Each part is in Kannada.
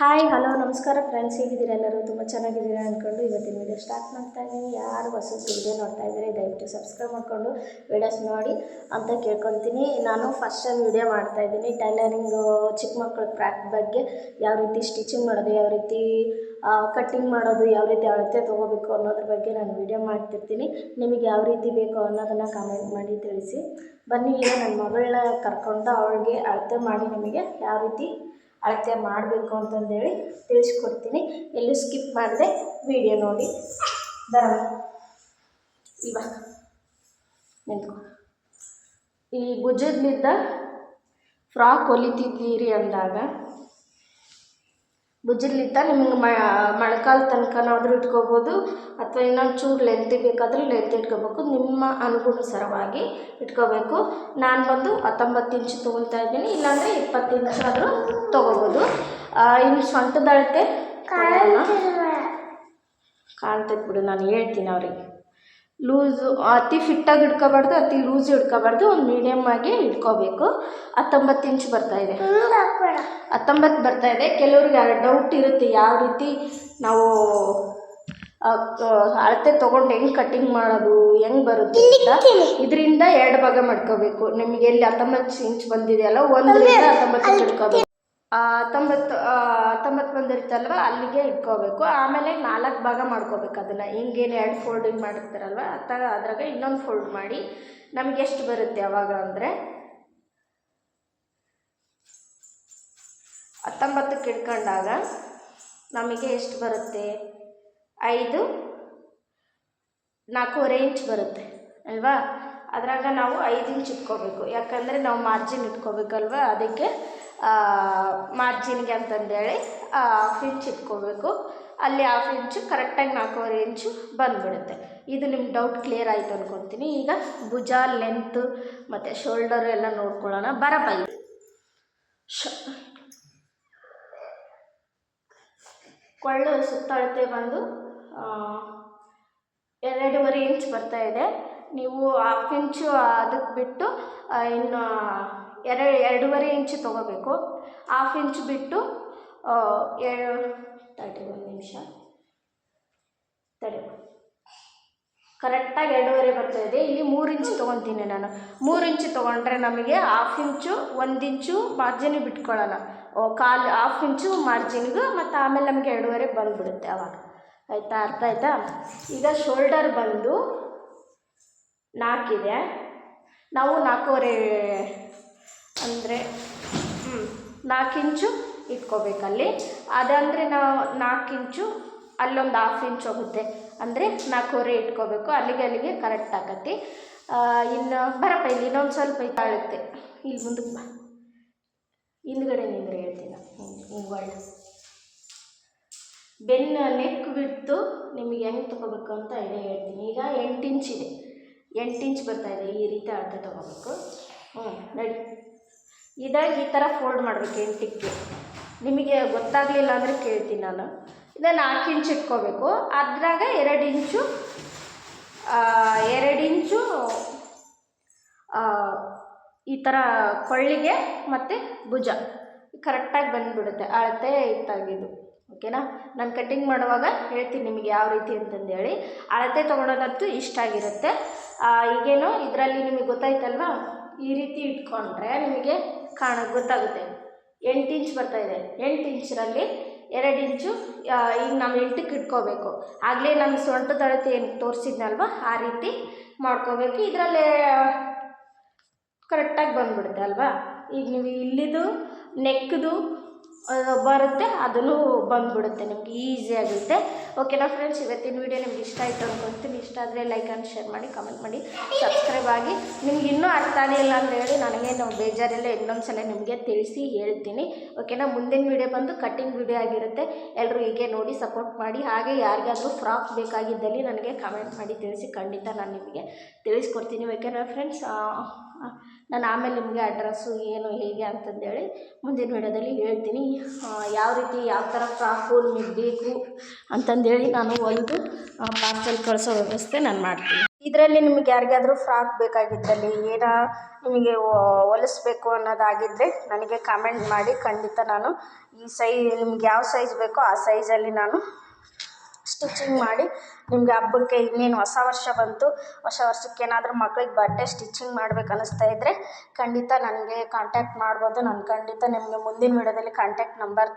ಹಾಯ್ ಹಲೋ ನಮಸ್ಕಾರ ಫ್ರೆಂಡ್ಸ್ ಹೇಗಿದ್ದೀರಾ ಎಲ್ಲರೂ? ತುಂಬ ಚೆನ್ನಾಗಿದ್ದೀರಾ ಅಂದ್ಕೊಂಡು ಇವತ್ತಿನ ವೀಡಿಯೋ ಸ್ಟಾರ್ಟ್ ಮಾಡ್ತಾ ಇದ್ದೀನಿ. ಯಾರು ಹೊಸ ವೀಡಿಯೋ ನೋಡ್ತಾ ಇದ್ದಾರೆ, ದಯವಿಟ್ಟು ಸಬ್ಸ್ಕ್ರೈಬ್ ಮಾಡಿಕೊಂಡು ವೀಡಿಯೋಸ್ ನೋಡಿ ಅಂತ ಕೇಳ್ಕೊತೀನಿ ನಾನು ಫಸ್ಟ್ ಟೈಮ್ ವೀಡಿಯೋ ಮಾಡ್ತಾ ಇದ್ದೀನಿ. ಟೈಲರಿಂಗ್ ಚಿಕ್ಕ ಮಕ್ಕಳ ಕ್ರಾಫ್ಟ್ ಬಗ್ಗೆ ಯಾವ ರೀತಿ ಸ್ಟಿಚಿಂಗ್ ಮಾಡೋದು, ಯಾವ ರೀತಿ ಕಟ್ಟಿಂಗ್ ಮಾಡೋದು, ಯಾವ ರೀತಿ ಅಳತೆ ತೊಗೋಬೇಕು ಅನ್ನೋದ್ರ ಬಗ್ಗೆ ನಾನು ವೀಡಿಯೋ ಮಾಡ್ತಿರ್ತೀನಿ. ನಿಮಗೆ ಯಾವ ರೀತಿ ಬೇಕು ಅನ್ನೋದನ್ನು ಕಾಮೆಂಟ್ ಮಾಡಿ ತಿಳಿಸಿ. ಬನ್ನಿ, ಈಗ ನನ್ನ ಮಗಳನ್ನ ಕರ್ಕೊಂಡು ಅವಳಿಗೆ ಅಳತೆ ಮಾಡಿ ನಿಮಗೆ ಯಾವ ರೀತಿ ಅಳತೆ ಮಾಡಬೇಕು ಅಂತಂದೇಳಿ ತಿಳಿಸ್ಕೊಡ್ತೀನಿ. ಎಲ್ಲೂ ಸ್ಕಿಪ್ ಮಾಡಿದೆ ವಿಡಿಯೋ ನೋಡಿ. ಬರ ಇವಾಗ ನಿಂತ್ಕೊ. ಈ ಭುಜದಿಂದ ಫ್ರಾಕ್ ಹೊಲಿತಿದ್ದೀರಿ ಅಂದಾಗ ಭುಜದ್ಲಿದ್ದ ನಿಮ್ಗೆ ಮೊಣಕಾಲು ತನಕನಾದರೂ ಇಟ್ಕೋಬೋದು ಅಥವಾ ಇನ್ನೊಂದು ಚೂರು ಲೆಂತ್ ಬೇಕಾದರೂ ಲೆಂತ್ ಇಟ್ಕೋಬೇಕು ನಿಮ್ಮ ಅನುಗುಣಸರವಾಗಿ ಇಟ್ಕೋಬೇಕು. ನಾನು ಬಂದು ಹತ್ತೊಂಬತ್ತು ಇಂಚು ತೊಗೊತಾ ಇದ್ದೀನಿ ಇಲ್ಲಾಂದರೆ ಇಪ್ಪತ್ತು ಇಂಚು ಆದರೂ ತೊಗೋಬೋದು ಇನ್ನು ಸೊಂಟದ ಅಳತೆ ಕಾಣ್ತೈತೆ ಬಿಡು ನಾನು ಹೇಳ್ತೀನಿ ಅವ್ರಿಗೆ. ಲೂಸು ಅತಿ ಫಿಟ್ಟಾಗಿ ಹಿಡ್ಕೋಬಾರ್ದು ಅತಿ ಲೂಸ್ ಇಟ್ಕೋಬಾರ್ದು ಒಂದು ಮೀಡಿಯಮ್ ಆಗಿ ಇಟ್ಕೋಬೇಕು ಹತ್ತೊಂಬತ್ತು ಇಂಚ್ ಬರ್ತಾ ಇದೆ. ಹತ್ತೊಂಬತ್ತು ಇದೆ. ಕೆಲವ್ರಿಗೆ ಡೌಟ್ ಇರುತ್ತೆ ಯಾವ ರೀತಿ ನಾವು ಅಳತೆ ತೊಗೊಂಡು ಹೆಂಗೆ ಕಟ್ಟಿಂಗ್ ಮಾಡೋದು ಹೆಂಗೆ ಬರುತ್ತೆ ಅಂತ ಇದರಿಂದ ಎರಡು ಭಾಗ ಮಾಡ್ಕೋಬೇಕು. ನಿಮಗೆ ಎಲ್ಲಿ ಹತ್ತೊಂಬತ್ತು ಇಂಚ್ ಬಂದಿದೆಯಲ್ಲ ಒಂದರಿಂದ ಹತ್ತೊಂಬತ್ತು ಇಂಚ್ ಇಟ್ಕೋಬೇಕು ಹತ್ತೊಂಬತ್ತು ಹತ್ತೊಂಬತ್ತು ಇರುತ್ತಲ್ವ, ಅಲ್ಲಿಗೆ ಇಟ್ಕೋಬೇಕು. ಆಮೇಲೆ ನಾಲ್ಕು ಭಾಗ ಮಾಡ್ಕೋಬೇಕು ಅದನ್ನು. ಹಿಂಗೇನು ಎರಡು ಫೋಲ್ಡಿಂಗ್ ಮಾಡಿರ್ತಾರಲ್ವ ಅತ್ತ ಅದ್ರಾಗ ಇನ್ನೊಂದು ಫೋಲ್ಡ್ ಮಾಡಿ ನಮ್ಗೆ ಎಷ್ಟು ಬರುತ್ತೆ ಯಾವಾಗ ಅಂದರೆ? ಹತ್ತೊಂಬತ್ತಕ್ಕೆ ಇಟ್ಕೊಂಡಾಗ ನಮಗೆ ಎಷ್ಟು ಬರುತ್ತೆ? ಐದು, ನಾಲ್ಕೂವರೆ ಇಂಚ್ ಬರುತ್ತೆ, ಅಲ್ವಾ? ಅದ್ರಾಗ ನಾವು ಐದು ಇಂಚ್ ಇಟ್ಕೋಬೇಕು. ಯಾಕಂದರೆ ನಾವು ಮಾರ್ಜಿನ್ ಇಟ್ಕೋಬೇಕಲ್ವ, ಅದಕ್ಕೆ ಮಾರ್ಜಿನ್ಗೆ ಅಂತಂದೇಳಿ ಹಾಫ್ ಇಂಚ್ ಇಟ್ಕೋಬೇಕು. ಅಲ್ಲಿ ಹಾಫ್ ಇಂಚು ಕರೆಕ್ಟಾಗಿ ನಾಲ್ಕೂವರೆ ಇಂಚು ಬಂದುಬಿಡುತ್ತೆ. ಇದು ನಿಮ್ಮ ಡೌಟ್ ಕ್ಲಿಯರ್ ಆಯಿತು ಅಂದ್ಕೊತೀನಿ ಈಗ ಭುಜ ಲೆಂತ್ ಮತ್ತು ಶೋಲ್ಡರ್ ಎಲ್ಲ ನೋಡ್ಕೊಳ್ಳೋಣ. ಬರಪ್ಪ ಶ. ಕೊಳ್ಳು ಸುತ್ತಳತೆ ಬಂದು ಎರಡೂವರೆ ಇಂಚ್ ಬರ್ತಾಯಿದೆ ನೀವು ಹಾಫ್ ಇಂಚು ಅದಕ್ಕೆ ಬಿಟ್ಟು ಇನ್ನು ಎರಡು, ಎರಡೂವರೆ ಇಂಚು ತೊಗೋಬೇಕು. ಹಾಫ್ ಇಂಚ್ ಬಿಟ್ಟು ಎರಡು ತಡಿ ಒಂದು ನಿಮಿಷ. ತಡಿ. ಕರೆಕ್ಟಾಗಿ ಎರಡೂವರೆ ಇದೆ. ಇಲ್ಲಿ ಮೂರು ಇಂಚು ತೊಗೊತೀನಿ ನಾನು. ಮೂರು ಇಂಚು ತೊಗೊಂಡ್ರೆ ನಮಗೆ ಹಾಫ್ ಇಂಚು ಒಂದು ಇಂಚು ಮಾರ್ಜಿನಿಗೆ ಬಿಟ್ಕೊಳ್ಳೋಣ. ಕಾಲು ಹಾಫ್ ಇಂಚು ಮಾರ್ಜಿನ್ಗೂ ಮತ್ತು ಆಮೇಲೆ ನಮಗೆ ಎರಡೂವರೆ ಬಂದುಬಿಡುತ್ತೆ ಅವಾಗ. ಆಯಿತಾ? ಅರ್ಥ ಆಯಿತಾ? ಈಗ ಶೋಲ್ಡರ್ ಬಂದು ನಾಲ್ಕಿದೆ. ನಾವು ನಾಲ್ಕೂವರೆ ಅಂದರೆ ಹ್ಞೂ ನಾಲ್ಕು ಇಂಚು ಇಟ್ಕೋಬೇಕಲ್ಲಿ. ಅದಂದರೆ ನಾವು ನಾಲ್ಕು ಇಂಚು, ಅಲ್ಲೊಂದು ಹಾಫ್ ಇಂಚ್ ಹೋಗುತ್ತೆ. ಅಂದರೆ ನಾಲ್ಕೂವರೆ ಇಟ್ಕೋಬೇಕು. ಅಲ್ಲಿಗೆ ಅಲ್ಲಿಗೆ ಕರೆಕ್ಟ್ ಆಗತ್ತೆ. ಇನ್ನು ಬರಪ್ಪ, ಇಲ್ಲಿ ಇನ್ನೊಂದು ಸ್ವಲ್ಪ ಇತ್ತಾಳುತ್ತೆ ಇಲ್ಲಿ ಮುಂದಕ್ಕೆ ಬಾ. ಹಿಂದ್ಗಡೆ ನಿಂದ್ರೆ ಹೇಳ್ತೀನಿ. ಹಿಂಗೆ ಒಳ್ಳೆ. ಬೆನ್ನು ನೆಕ್ ಬಿಟ್ಟು ನಿಮಗೆ ಹೆಂಗೆ ತೊಗೋಬೇಕು ಅಂತ ಐಡಿಯಾ ಹೇಳ್ತೀನಿ. ಈಗ ಎಂಟು ಇಂಚ್ ಇದೆ. ಎಂಟು ಇಂಚ್ ಬರ್ತಾಯಿದೆ ಈ ರೀತಿ ಅಳತೆ ತೊಗೋಬೇಕು. ಹ್ಞೂ ನಡಿ. ಇದಾಗ ಈ ಥರ ಫೋಲ್ಡ್ ಮಾಡಬೇಕು ಎಂಟಿಕ್ಕೆ ನಿಮಗೆ ಗೊತ್ತಾಗಲಿಲ್ಲ ಅಂದರೆ ಕೇಳ್ತೀನಿ ನಾನು. ಇದನ್ನು ನಾಲ್ಕು ಇಂಚ್ ಇಟ್ಕೋಬೇಕು. ಅದ್ರಾಗ ಎರಡು ಇಂಚು ಎರಡು ಇಂಚು ಈ ಥರ ಕೊಳ್ಳಿಗೆ ಮತ್ತು ಭುಜ. ಕರೆಕ್ಟಾಗಿ ಬಂದುಬಿಡುತ್ತೆ. ಅಳತೆ ಇತ್ತಾಗಿದ್ದು ಓಕೆನಾ? ನಾನು ಕಟ್ಟಿಂಗ್ ಮಾಡುವಾಗ ಹೇಳ್ತೀನಿ ನಿಮಗೆ ಯಾವ ರೀತಿ ಅಂತಂದೇಳಿ. ಅಳತೆ ತೊಗೊಳೋದಂತೂ ಇಷ್ಟ ಆಗಿರುತ್ತೆ. ಈಗೇನು ಇದರಲ್ಲಿ ನಿಮಗೆ ಗೊತ್ತಾಯ್ತಲ್ವ? ಈ ರೀತಿ ಇಟ್ಕೊಂಡ್ರೆ ನಿಮಗೆ ಕಾಣ, ಗೊತ್ತಾಗುತ್ತೆ. ಎಂಟು ಇಂಚ್ ಬರ್ತಾಯಿದೆ ಎಂಟು ಇಂಚರಲ್ಲಿ ಎರಡು ಇಂಚು ಈಗ ನಾವು ಎಂಟಕ್ಕೆ ಇಟ್ಕೋಬೇಕು. ಆಗಲೇ ನಮ್ಮ ಸೊಂಟದ ಅಳತೆ ಏನು ತೋರಿಸಿದ್ನಲ್ವ, ಆ ರೀತಿ ಮಾಡ್ಕೋಬೇಕು. ಇದರಲ್ಲೇ ಕರೆಕ್ಟಾಗಿ ಬಂದುಬಿಡುತ್ತೆ ಅಲ್ವಾ? ಈಗ ನೀವು ಇಲ್ಲಿದು ನೆಕ್ದು ಬರುತ್ತೆ, ಅದನ್ನು ಬಂದುಬಿಡುತ್ತೆ, ನಿಮಗೆ ಈಸಿ ಆಗುತ್ತೆ. ಓಕೆನಾ ಫ್ರೆಂಡ್ಸ್ ಇವತ್ತಿನ ವಿಡಿಯೋ ನಿಮ್ಗೆ ಇಷ್ಟ ಆಯಿತು ಅನ್ಕೊಂತೀನಿ. ಇಷ್ಟ ಆದರೆ ಲೈಕ್ ಆ್ಯಂಡ್ ಶೇರ್ ಮಾಡಿ ಕಮೆಂಟ್ ಮಾಡಿ ಸಬ್ಸ್ಕ್ರೈಬ್ ಆಗಿ. ನಿಮ್ಗೆ ಇನ್ನೂ ಅರ್ಥ ಆಗಲಿಲ್ಲ ಅಂತ ಹೇಳಿ ನನಗೇನು ಬೇಜಾರಿಲ್ಲ, ಇನ್ನೊಂದು ಸಲ ನಿಮಗೆ ತಿಳಿಸಿ ಹೇಳ್ತೀನಿ. ಓಕೆನಾ ಮುಂದಿನ ವೀಡಿಯೋ ಬಂದು ಕಟ್ಟಿಂಗ್ ವೀಡಿಯೋ ಆಗಿರುತ್ತೆ. ಎಲ್ಲರೂ ಹೀಗೆ ನೋಡಿ ಸಪೋರ್ಟ್ ಮಾಡಿ. ಹಾಗೆ ಯಾರಿಗಾದರೂ ಫ್ರಾಕ್ ಬೇಕಾಗಿದ್ದಲ್ಲಿ ನನಗೆ ಕಮೆಂಟ್ ಮಾಡಿ ತಿಳಿಸಿ ಖಂಡಿತ ನಾನು ನಿಮಗೆ ತಿಳಿಸ್ಕೊಡ್ತೀನಿ. ಓಕೆನಾ ಫ್ರೆಂಡ್ಸ್ ನಾನು ಆಮೇಲೆ ನಿಮಗೆ ಅಡ್ರೆಸ್ಸು ಏನು ಹೇಗೆ ಅಂತಂದೇಳಿ ಮುಂದಿನ ವಿಡಿಯೋದಲ್ಲಿ ಹೇಳ್ತೀನಿ. ಯಾವ ರೀತಿ ಯಾವ ಥರ ಫ್ರಾಕು ನಿಮಗೆ ಬೇಕು ಅಂತಂದೇಳಿ ನಾನು ಒಂದು ಪಾರ್ಸೆಲ್ ಕಳಿಸೋ ವ್ಯವಸ್ಥೆ ನಾನು ಮಾಡ್ತೀನಿ. ಇದರಲ್ಲಿ ನಿಮಗೆ ಯಾರಿಗಾದರೂ ಫ್ರಾಕ್ ಬೇಕಾಗಿದ್ದಲ್ಲಿ ಏನೋ ನಿಮಗೆ ಹೊಲಿಸ್ಬೇಕು ಅನ್ನೋದಾಗಿದ್ದರೆ ನನಗೆ ಕಮೆಂಟ್ ಮಾಡಿ ಖಂಡಿತ ನಾನು ಈ ಸೈ ನಿಮ್ಗೆ ಯಾವ ಸೈಜ್ ಬೇಕೋ ಆ ಸೈಜಲ್ಲಿ ನಾನು ಸ್ಟಿಚಿಂಗ್ ಮಾಡಿ ನಿಮಗೆ ಹಬ್ಬಕ್ಕೆ ಇನ್ನೇನು ಹೊಸ ವರ್ಷ ಬಂತು, ಹೊಸ ವರ್ಷಕ್ಕೆ ಏನಾದರೂ ಮಕ್ಳಿಗೆ ಬಟ್ಟೆ ಸ್ಟಿಚಿಂಗ್ ಮಾಡ್ಬೇಕು ಅನ್ನಿಸ್ತಾ ಇದ್ದರೆ ಖಂಡಿತ ನನಗೆ ಕಾಂಟ್ಯಾಕ್ಟ್ ಮಾಡ್ಬೋದು. ನಾನು ಖಂಡಿತ ನಿಮಗೆ ಮುಂದಿನ ವಿಡಿಯೋದಲ್ಲಿ ಕಾಂಟ್ಯಾಕ್ಟ್ ನಂಬರ್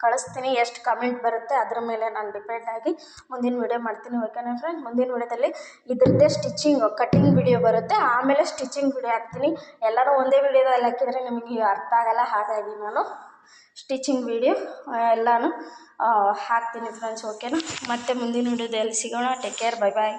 ಕಳಿಸ್ತೀನಿ. ಎಷ್ಟು ಕಮೆಂಟ್ ಬರುತ್ತೆ ಅದ್ರ ಮೇಲೆ ನಾನು ಡಿಪೆಂಡ್ ಆಗಿ ಮುಂದಿನ ವೀಡಿಯೋ ಮಾಡ್ತೀನಿ ಓಕೆನಾ ಫ್ರೆಂಡ್ ಮುಂದಿನ ವಿಡಿಯೋದಲ್ಲಿ ಇದ್ರದ್ದೇ ಸ್ಟಿಚಿಂಗ್ ಕಟಿಂಗ್ ವಿಡಿಯೋ ಬರುತ್ತೆ. ಆಮೇಲೆ ಸ್ಟಿಚಿಂಗ್ ವಿಡಿಯೋ ಹಾಕ್ತೀನಿ. ಎಲ್ಲರೂ ಒಂದೇ ವಿಡಿಯೋದಲ್ಲಿ ಹಾಕಿದರೆ ನಿಮಗೆ ಅರ್ಥ ಆಗಲ್ಲ, ಹಾಗಾಗಿ ನಾನು ಸ್ಟಿಚಿಂಗ್ ವಿಡಿಯೋ ಎಲ್ಲನೂ ಹಾಕ್ತೀನಿ ಫ್ರೆಂಡ್ಸ್ ಓಕೆನಾ ಮತ್ತೆ ಮುಂದಿನ ವಿಡಿಯೋದಲ್ಲಿ ಸಿಗೋಣ. Take care bye bye